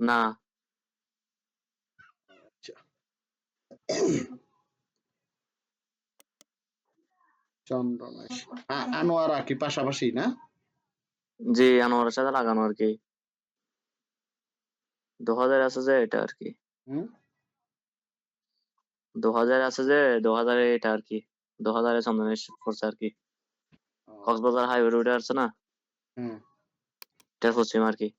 না। আচ্ছা। চন্দ্রনাশ আ- কি পাশাপাশি না? জি আনোয়ারের সাথে লাগানো আর কি। দু হাজার আছে যে এটা আর কি। হুম? দু হাজার আছে যে দু হাজারে এটা আর কি। দু হাজারে চন্দনের পড়ছে আর কি। কক্সবাজার হাইওয়ে রোডে আছে না? হুম। এটার পশ্চিম আর কি।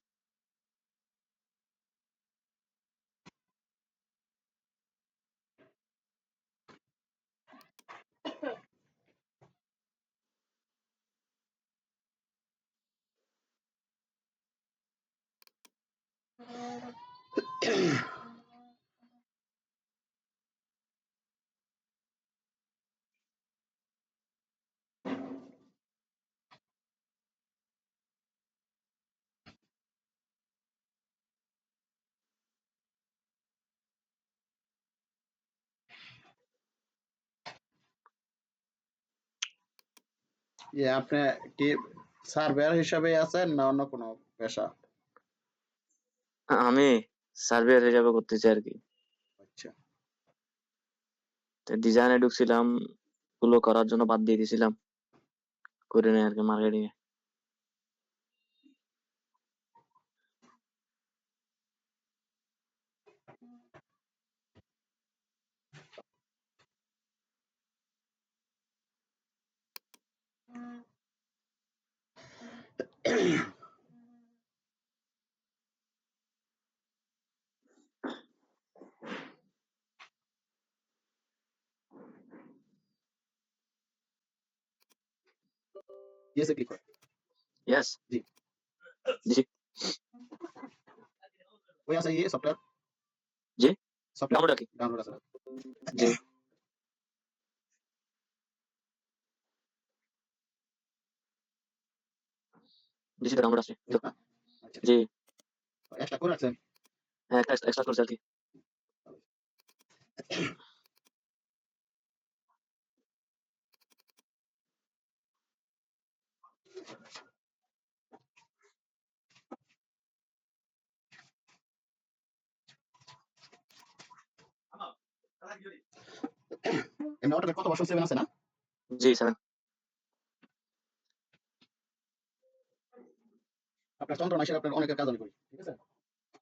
ইয়ে আপনি কি সার্ভেয়ার হিসাবে আছেন না অন্য কোনো পেশা? আমি সার্ভেয়ার হিসাবে করতেছি আর কি আচ্ছা ডিজাইনে ঢুকছিলামগুলো করার জন্য বাদ দিয়ে দিয়েছিলাম করে নেই আর কি মার্কেটিং এ। ইয়েসে ক্লিক করেন ইয়েস জি। জি ওই আছে ইয়ে সফটওয়্যার জি? সফটওয়্যার ডাউনলোড আর কি ডাউনলোড আছে জি জি সেটা ডাউনলোড আছে তো, আচ্ছা জি একটা করে রাখছেন হ্যাঁ একটা এক্সট্রা করছে আর এমনি অটোতে কত বছর সেভেন আছে না জি স্যার আপনার চন্দ্রনাশের আপনার অনেকের কাজ আমি করি ঠিক আছে?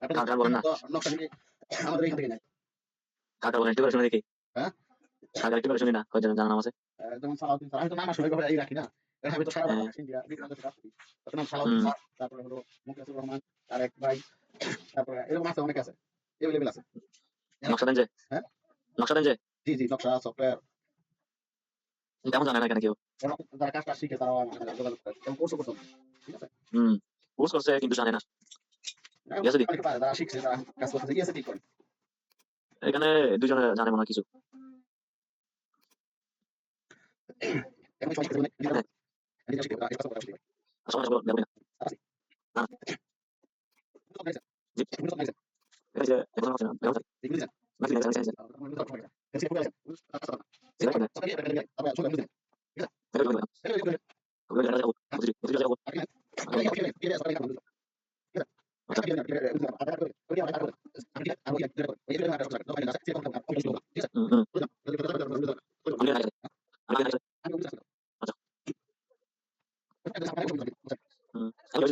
আপনার কাজ আর বলেন না। নকশা নিয়ে আমাদের এখান থেকে নেয়। কাকা বলেন একটু করে শুনে দেখি। হ্যাঁ? কাকা একটু করে শুনি না কয়জন জানা নাম আছে? আহ, যেমন সালাউদ্দিন স্যার আমি তো নাম আসলে এই রাখি না। তো সারা হ্যাঁ। বাংলাদেশ ইন্ডিয়া বিভিন্ন দেশে কাজ করি তার নাম সালাউদ্দিন স্যার তারপরে হলো মুকেশুর রহমান আরেক ভাই তারপরে এরকম আছে অনেক আছে এভেলেবেল আছে। নকশা দেন যে। হ্যাঁ? নকশা দেন যে। জি জি নকশা সফটওয়্যার তেমন জানে না কেন কেউ। যারা কাজটা শিখে তারাও যোগাযোগ করে এবং কোর্সও করতে ঠিক আছে? হুম কোর্স করছে কিন্তু জানে না। Yes, অনেকে পারে যারা শিখছে যারা কাজ করতেছে ইয়েসে ঠিক করে। এখানে দুজনে জানে মনে হয় কিছু। এখন সবাই Sobre todo, no me. No me. No me. No me. No me. No me. No me. No me. No me. Me. Me. Me. Me. Me. Me. Me. Me. Me. Me.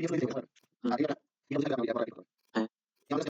PDF